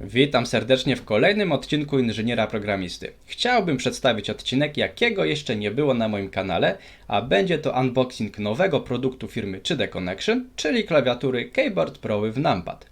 Witam serdecznie w kolejnym odcinku Inżyniera Programisty. Chciałbym przedstawić odcinek, jakiego jeszcze nie było na moim kanale, a będzie to unboxing nowego produktu firmy 3D Connection, czyli klawiatury Keyboard Pro w Numpad.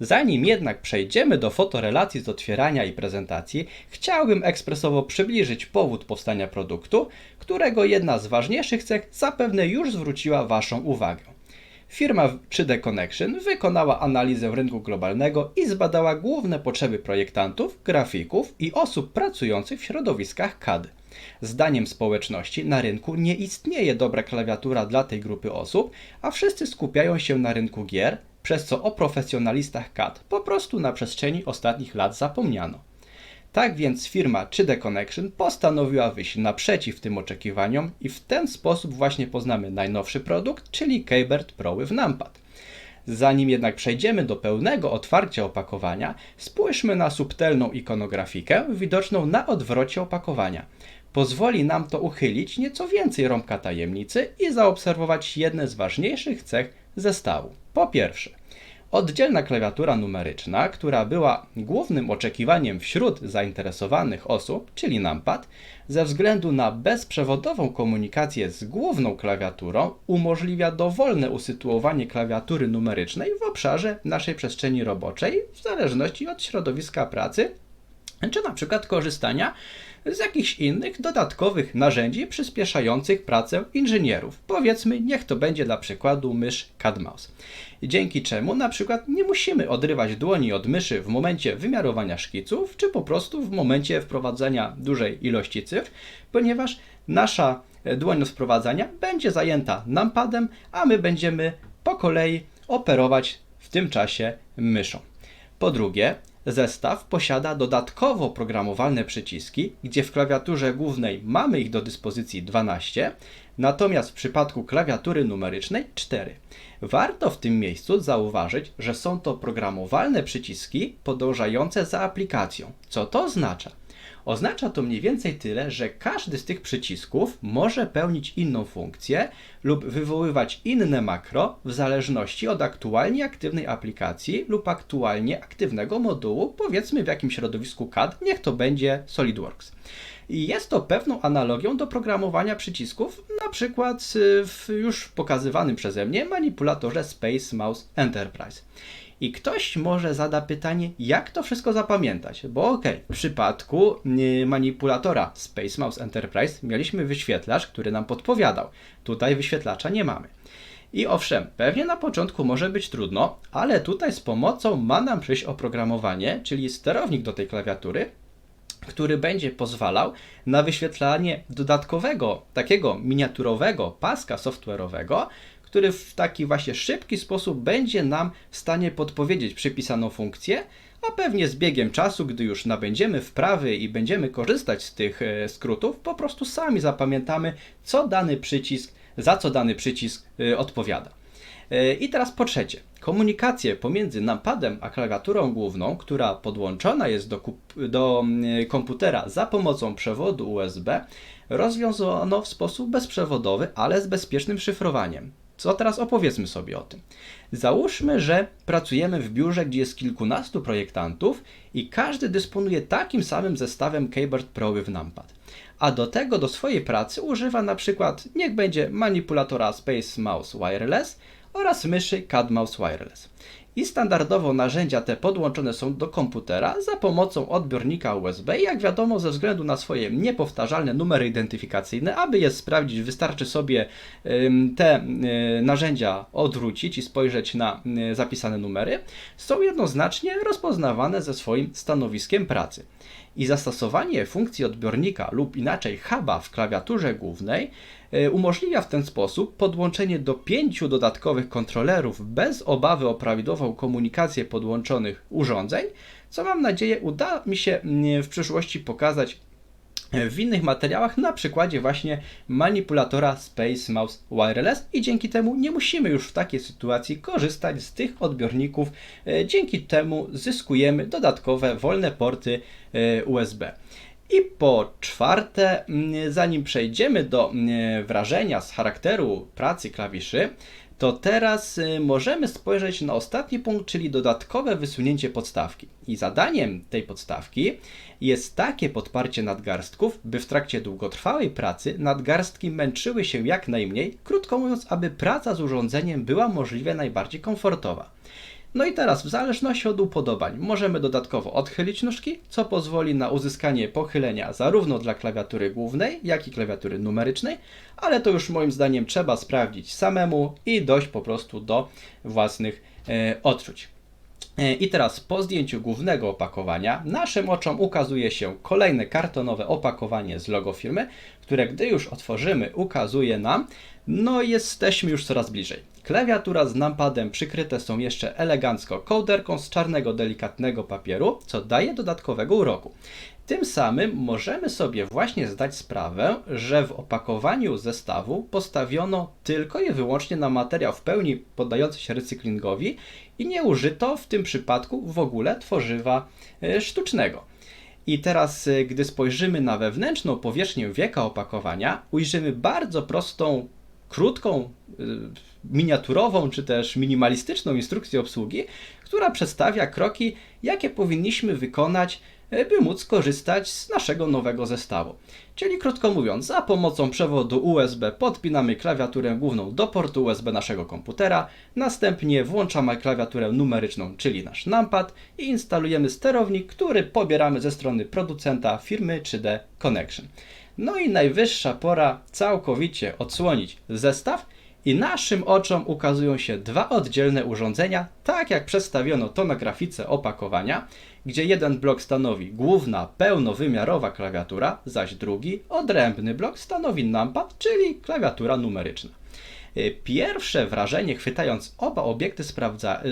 Zanim jednak przejdziemy do fotorelacji z otwierania i prezentacji, chciałbym ekspresowo przybliżyć powód powstania produktu, którego jedna z ważniejszych cech zapewne już zwróciła Waszą uwagę. Firma 3D Connection wykonała analizę rynku globalnego i zbadała główne potrzeby projektantów, grafików i osób pracujących w środowiskach CAD. Zdaniem społeczności na rynku nie istnieje dobra klawiatura dla tej grupy osób, a wszyscy skupiają się na rynku gier, przez co o profesjonalistach CAD po prostu na przestrzeni ostatnich lat zapomniano. Tak więc firma 3D Connection postanowiła wyjść naprzeciw tym oczekiwaniom i w ten sposób właśnie poznamy najnowszy produkt, czyli Keyboard Pro w Numpad. Zanim jednak przejdziemy do pełnego otwarcia opakowania, spójrzmy na subtelną ikonografikę widoczną na odwrocie opakowania. Pozwoli nam to uchylić nieco więcej rąbka tajemnicy i zaobserwować jedne z ważniejszych cech zestawu. Po pierwsze, Oddzielna klawiatura numeryczna, która była głównym oczekiwaniem wśród zainteresowanych osób, czyli numpad, ze względu na bezprzewodową komunikację z główną klawiaturą, umożliwia dowolne usytuowanie klawiatury numerycznej w obszarze naszej przestrzeni roboczej, w zależności od środowiska pracy, czy na przykład korzystania z jakichś innych dodatkowych narzędzi przyspieszających pracę inżynierów. Powiedzmy, niech to będzie dla przykładu mysz CAD-Mouse. Dzięki czemu na przykład nie musimy odrywać dłoni od myszy w momencie wymiarowania szkiców, czy po prostu w momencie wprowadzenia dużej ilości cyfr, ponieważ nasza dłoń do wprowadzania będzie zajęta numpadem, a my będziemy po kolei operować w tym czasie myszą. Po drugie, Zestaw posiada dodatkowo programowalne przyciski, gdzie w klawiaturze głównej mamy ich do dyspozycji 12, natomiast w przypadku klawiatury numerycznej 4. Warto w tym miejscu zauważyć, że są to programowalne przyciski podążające za aplikacją. Co to oznacza? Oznacza to mniej więcej tyle, że każdy z tych przycisków może pełnić inną funkcję lub wywoływać inne makro w zależności od aktualnie aktywnej aplikacji lub aktualnie aktywnego modułu, powiedzmy w jakimś środowisku CAD, niech to będzie SolidWorks. I jest to pewną analogią do programowania przycisków, na przykład w już pokazywanym przeze mnie manipulatorze Space Mouse Enterprise. I ktoś może zada pytanie, jak to wszystko zapamiętać? Bo okej, okay, w przypadku y, manipulatora Space Mouse Enterprise mieliśmy wyświetlacz, który nam podpowiadał. Tutaj wyświetlacza nie mamy. I owszem, pewnie na początku może być trudno, ale tutaj z pomocą ma nam przyjść oprogramowanie, czyli sterownik do tej klawiatury, który będzie pozwalał na wyświetlanie dodatkowego, takiego miniaturowego paska software'owego, który w taki właśnie szybki sposób będzie nam w stanie podpowiedzieć przypisaną funkcję, a pewnie z biegiem czasu, gdy już nabędziemy wprawy i będziemy korzystać z tych e, skrótów, po prostu sami zapamiętamy, co dany przycisk, za co dany przycisk e, odpowiada. E, I teraz po trzecie, komunikację pomiędzy napadem a klawiaturą główną, która podłączona jest do, do komputera za pomocą przewodu USB, rozwiązano w sposób bezprzewodowy, ale z bezpiecznym szyfrowaniem. Co teraz opowiedzmy sobie o tym. Załóżmy, że pracujemy w biurze, gdzie jest kilkunastu projektantów i każdy dysponuje takim samym zestawem Keyboard Pro w Numpad. A do tego do swojej pracy używa na przykład, niech będzie manipulatora Space Mouse Wireless oraz myszy CAD Mouse Wireless i standardowo narzędzia te podłączone są do komputera za pomocą odbiornika USB jak wiadomo ze względu na swoje niepowtarzalne numery identyfikacyjne, aby je sprawdzić wystarczy sobie te y, narzędzia odwrócić i spojrzeć na y, zapisane numery, są jednoznacznie rozpoznawane ze swoim stanowiskiem pracy i zastosowanie funkcji odbiornika lub inaczej huba w klawiaturze głównej e, umożliwia w ten sposób podłączenie do pięciu dodatkowych kontrolerów bez obawy o prawidłową komunikację podłączonych urządzeń, co mam nadzieję uda mi się mm, w przyszłości pokazać w innych materiałach na przykładzie właśnie manipulatora Space Mouse Wireless i dzięki temu nie musimy już w takiej sytuacji korzystać z tych odbiorników. E, dzięki temu zyskujemy dodatkowe wolne porty e, USB. I po czwarte, zanim przejdziemy do wrażenia z charakteru pracy klawiszy, to teraz y, możemy spojrzeć na ostatni punkt, czyli dodatkowe wysunięcie podstawki. I zadaniem tej podstawki jest takie podparcie nadgarstków, by w trakcie długotrwałej pracy nadgarstki męczyły się jak najmniej, krótko mówiąc, aby praca z urządzeniem była możliwie najbardziej komfortowa. No i teraz, w zależności od upodobań, możemy dodatkowo odchylić nóżki, co pozwoli na uzyskanie pochylenia zarówno dla klawiatury głównej, jak i klawiatury numerycznej, ale to już moim zdaniem trzeba sprawdzić samemu i dojść po prostu do własnych e, odczuć. E, I teraz po zdjęciu głównego opakowania naszym oczom ukazuje się kolejne kartonowe opakowanie z logo firmy, które gdy już otworzymy ukazuje nam, no jesteśmy już coraz bliżej. Klawiatura z numpadem przykryte są jeszcze elegancko kołderką z czarnego delikatnego papieru, co daje dodatkowego uroku. Tym samym możemy sobie właśnie zdać sprawę, że w opakowaniu zestawu postawiono tylko i wyłącznie na materiał w pełni poddający się recyklingowi i nie użyto w tym przypadku w ogóle tworzywa e, sztucznego. I teraz, e, gdy spojrzymy na wewnętrzną powierzchnię wieka opakowania, ujrzymy bardzo prostą, krótką, e, miniaturową czy też minimalistyczną instrukcję obsługi, która przedstawia kroki, jakie powinniśmy wykonać, by móc korzystać z naszego nowego zestawu. Czyli krótko mówiąc, za pomocą przewodu USB podpinamy klawiaturę główną do portu USB naszego komputera, następnie włączamy klawiaturę numeryczną, czyli nasz numpad i instalujemy sterownik, który pobieramy ze strony producenta firmy 3D Connection. No i najwyższa pora całkowicie odsłonić zestaw i naszym oczom ukazują się dwa oddzielne urządzenia, tak jak przedstawiono to na grafice opakowania, gdzie jeden blok stanowi główna, pełnowymiarowa klawiatura, zaś drugi, odrębny blok stanowi numpad, czyli klawiatura numeryczna. Y, Pierwsze wrażenie, chwytając oba obiekty, sprawdza,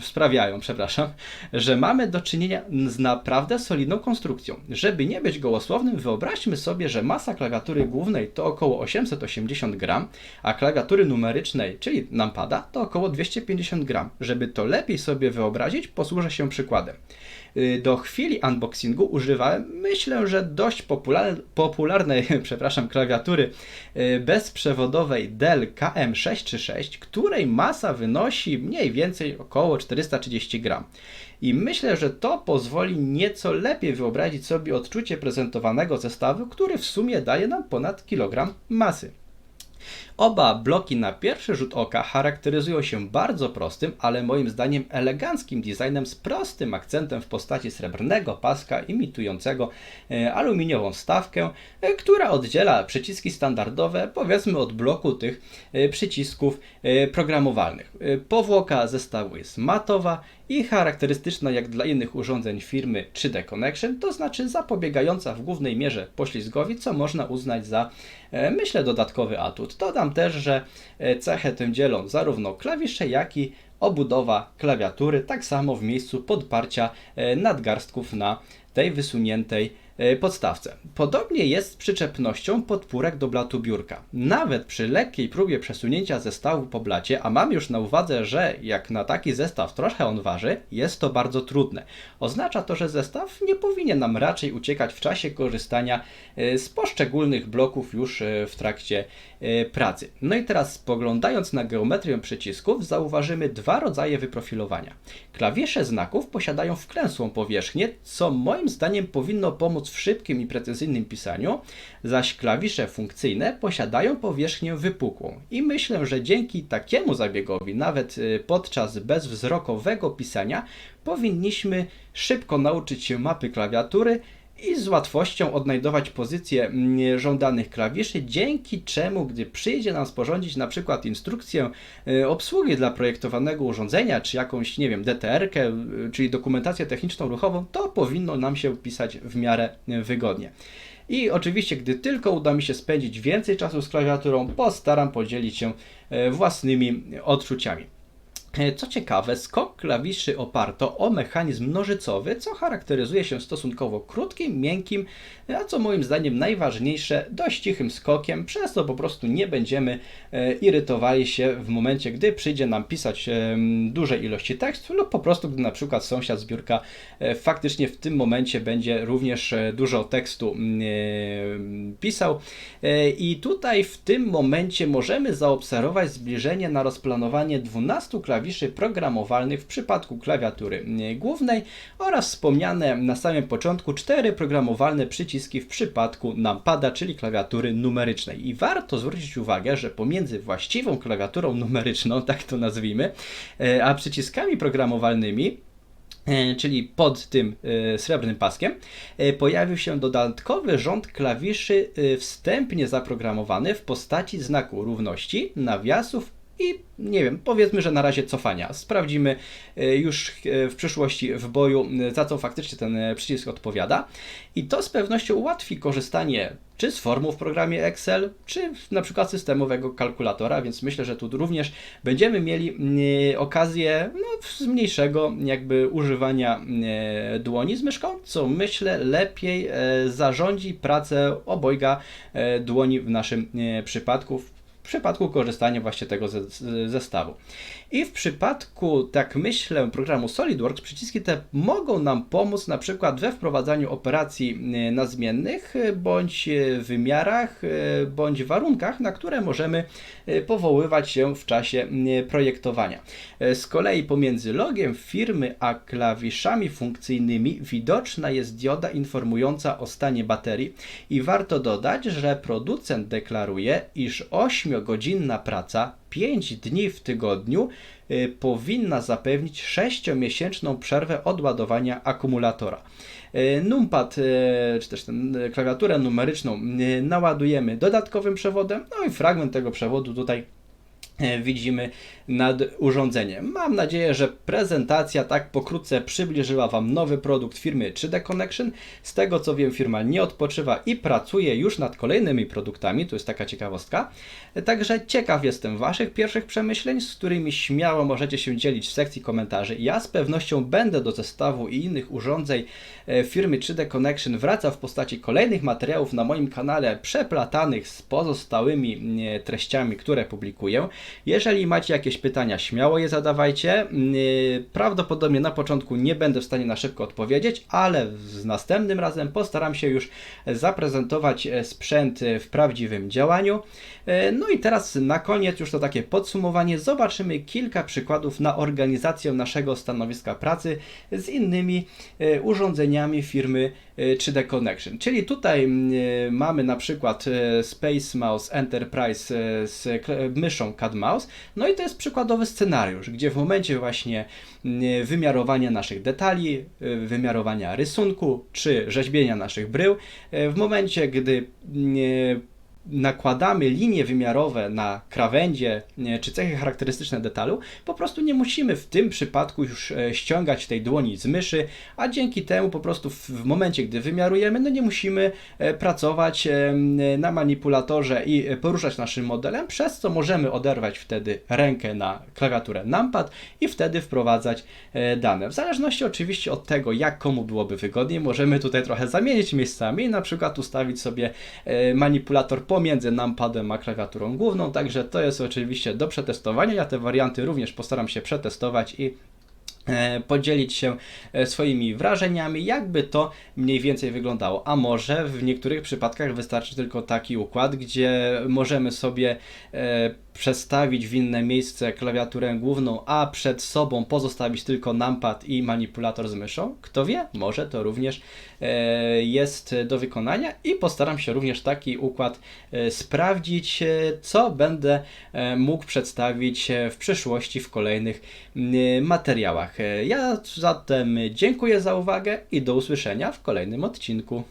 sprawiają, przepraszam, że mamy do czynienia z naprawdę solidną konstrukcją. Żeby nie być gołosłownym, wyobraźmy sobie, że masa klawiatury głównej to około 880 gram, a klawiatury numerycznej, czyli numpada, to około 250 gram. Żeby to lepiej sobie wyobrazić, posłużę się przykładem. Y, Do chwili unboxingu używałem, myślę, że dość popular, popularnej, przepraszam, klawiatury y, bezprzewodowej Dell KM636, której masa wynosi mniej więcej około 430 gram. I myślę, że to pozwoli nieco lepiej wyobrazić sobie odczucie prezentowanego zestawu, który w sumie daje nam ponad kilogram masy. Oba bloki na pierwszy rzut oka charakteryzują się bardzo prostym, ale moim zdaniem eleganckim designem z prostym akcentem w postaci srebrnego paska imitującego e, aluminiową wstawkę, e, która oddziela przyciski standardowe powiedzmy od bloku tych e, przycisków programowalnych. Powłoka zestawu jest matowa i charakterystyczna jak dla innych urządzeń firmy 3D Connection, to znaczy zapobiegająca w głównej mierze poślizgowi, co można uznać za myślę dodatkowy atut. Dodam też, że e, cechę tę dzielą zarówno klawisze, jak i obudowa klawiatury, tak samo w miejscu podparcia e, nadgarstków na tej wysuniętej e, podstawce. Podobnie jest z przyczepnością podpórek do blatu biurka. Nawet przy lekkiej próbie przesunięcia zestawu po blacie, a mam już na uwadze, że jak na taki zestaw trochę on waży, jest to bardzo trudne. Oznacza to, że zestaw nie powinien nam raczej uciekać w czasie korzystania e, z poszczególnych bloków już e, w trakcie e, pracy. No i teraz spoglądając na geometrię przycisków, zauważymy dwa rodzaje wyprofilowania. Klawisze znaków posiadają wklęsłą powierzchnię, co moim zdaniem powinno pomóc w szybkim i precyzyjnym pisaniu, zaś klawisze funkcyjne posiadają powierzchnię wypukłą. I myślę, że dzięki takiemu zabiegowi, nawet y, podczas bezwzrokowego pisania, powinniśmy szybko nauczyć się mapy klawiatury i z łatwością odnajdować pozycje mm, żądanych klawiszy, dzięki czemu, gdy przyjdzie nam sporządzić na przykład instrukcję y, obsługi dla projektowanego urządzenia, czy jakąś, nie wiem, DTR-kę, y, czyli dokumentację techniczną ruchową, to powinno nam się pisać w miarę y, wygodnie. I oczywiście, gdy tylko uda mi się spędzić więcej czasu z klawiaturą, postaram podzielić się własnymi odczuciami. E, Co ciekawe, skok klawiszy oparto o mechanizm nożycowy, co charakteryzuje się stosunkowo krótkim, miękkim, a co moim zdaniem najważniejsze, dość cichym skokiem, przez co po prostu nie będziemy e, irytowali się w momencie, gdy przyjdzie nam pisać e, duże ilości tekstu lub po prostu gdy na przykład sąsiad z biurka faktycznie w tym momencie będzie również dużo tekstu mm, pisał. I tutaj w tym momencie możemy zaobserwować zbliżenie na rozplanowanie 12 klawiszy programowalnych w przypadku klawiatury głównej oraz wspomniane na samym początku 4 programowalne przyciski w przypadku numpada, czyli klawiatury numerycznej. I warto zwrócić uwagę, że pomiędzy właściwą klawiaturą numeryczną, tak to nazwijmy, e, a przyciskami programowalnymi e, czyli pod tym e, srebrnym paskiem, pojawił się dodatkowy rząd klawiszy wstępnie zaprogramowany w postaci znaku równości, nawiasów i nie wiem, powiedzmy, że na razie cofania. Sprawdzimy e, już e, w przyszłości w boju, e, za co faktycznie ten przycisk odpowiada. I to z pewnością ułatwi korzystanie czy z formuł w programie Excel, czy na przykład systemowego kalkulatora, więc myślę, że tu również będziemy mieli okazję no, mniejszego jakby używania dłoni z myszką, co myślę lepiej zarządzi pracę obojga dłoni w naszym przypadku, w przypadku korzystania właśnie tego zestawu. I w przypadku, tak myślę, programu SolidWorks, przyciski te mogą nam pomóc na przykład we wprowadzaniu operacji e, na zmiennych, e, bądź e, wymiarach, bądź warunkach, na które możemy powoływać się w czasie projektowania. Z kolei pomiędzy logiem firmy a klawiszami funkcyjnymi widoczna jest dioda informująca o stanie baterii i warto dodać, że producent deklaruje, iż 8-godzinna praca 5 dni w tygodniu y, powinna zapewnić 6-miesięczną przerwę od ładowania akumulatora. Y, Numpad, y, czy też klawiaturę numeryczną naładujemy dodatkowym przewodem, no i fragment tego przewodu tutaj widzimy nad urządzeniem. Mam nadzieję, że prezentacja tak pokrótce przybliżyła Wam nowy produkt firmy 3D Connection. Z tego co wiem, firma nie odpoczywa i pracuje już nad kolejnymi produktami. To jest taka ciekawostka. Także ciekaw jestem Waszych pierwszych przemyśleń, z którymi śmiało możecie się dzielić w sekcji komentarzy. Ja z pewnością będę do zestawu i innych urządzeń e, firmy 3D Connection wracał w postaci kolejnych materiałów na moim kanale przeplatanych z pozostałymi treściami, które publikuję. Jeżeli macie jakieś pytania, śmiało je zadawajcie. Yy, Prawdopodobnie na początku nie będę w stanie na szybko odpowiedzieć, ale z następnym razem postaram się już zaprezentować e, sprzęt e, w prawdziwym działaniu. E, No i teraz na koniec już to takie podsumowanie. Zobaczymy kilka przykładów na organizację naszego stanowiska pracy z innymi urządzeniami firmy e, 3D Connection. Czyli tutaj mm, mamy na przykład Space Mouse Enterprise z myszą CAD Mouse. No i to jest przykładowy scenariusz, gdzie w momencie właśnie mm, wymiarowania naszych detali, e, wymiarowania rysunku czy rzeźbienia naszych brył, e, w momencie gdy mm, nakładamy linie wymiarowe na krawędzie czy cechy charakterystyczne detalu, po prostu nie musimy w tym przypadku już e, ściągać tej dłoni z myszy, a dzięki temu po prostu w, momencie, gdy wymiarujemy, no nie musimy e, pracować e, na manipulatorze i poruszać naszym modelem, przez co możemy oderwać wtedy rękę na klawiaturę numpad i wtedy wprowadzać dane. W zależności oczywiście od tego, jak komu byłoby wygodniej, możemy tutaj trochę zamienić miejscami, na przykład ustawić sobie manipulator pomiędzy numpadem a klawiaturą główną, także to jest oczywiście do przetestowania. Ja te warianty również postaram się przetestować i e, podzielić się e, swoimi wrażeniami, jakby to mniej więcej wyglądało. A może w niektórych przypadkach wystarczy tylko taki układ, gdzie możemy sobie e, przestawić w inne miejsce klawiaturę główną, a przed sobą pozostawić tylko numpad i manipulator z myszą. Kto wie, może to również e, jest do wykonania i postaram się również taki układ e, sprawdzić, e, co będę mógł przedstawić w przyszłości w kolejnych materiałach. Ja zatem dziękuję za uwagę i do usłyszenia w kolejnym odcinku.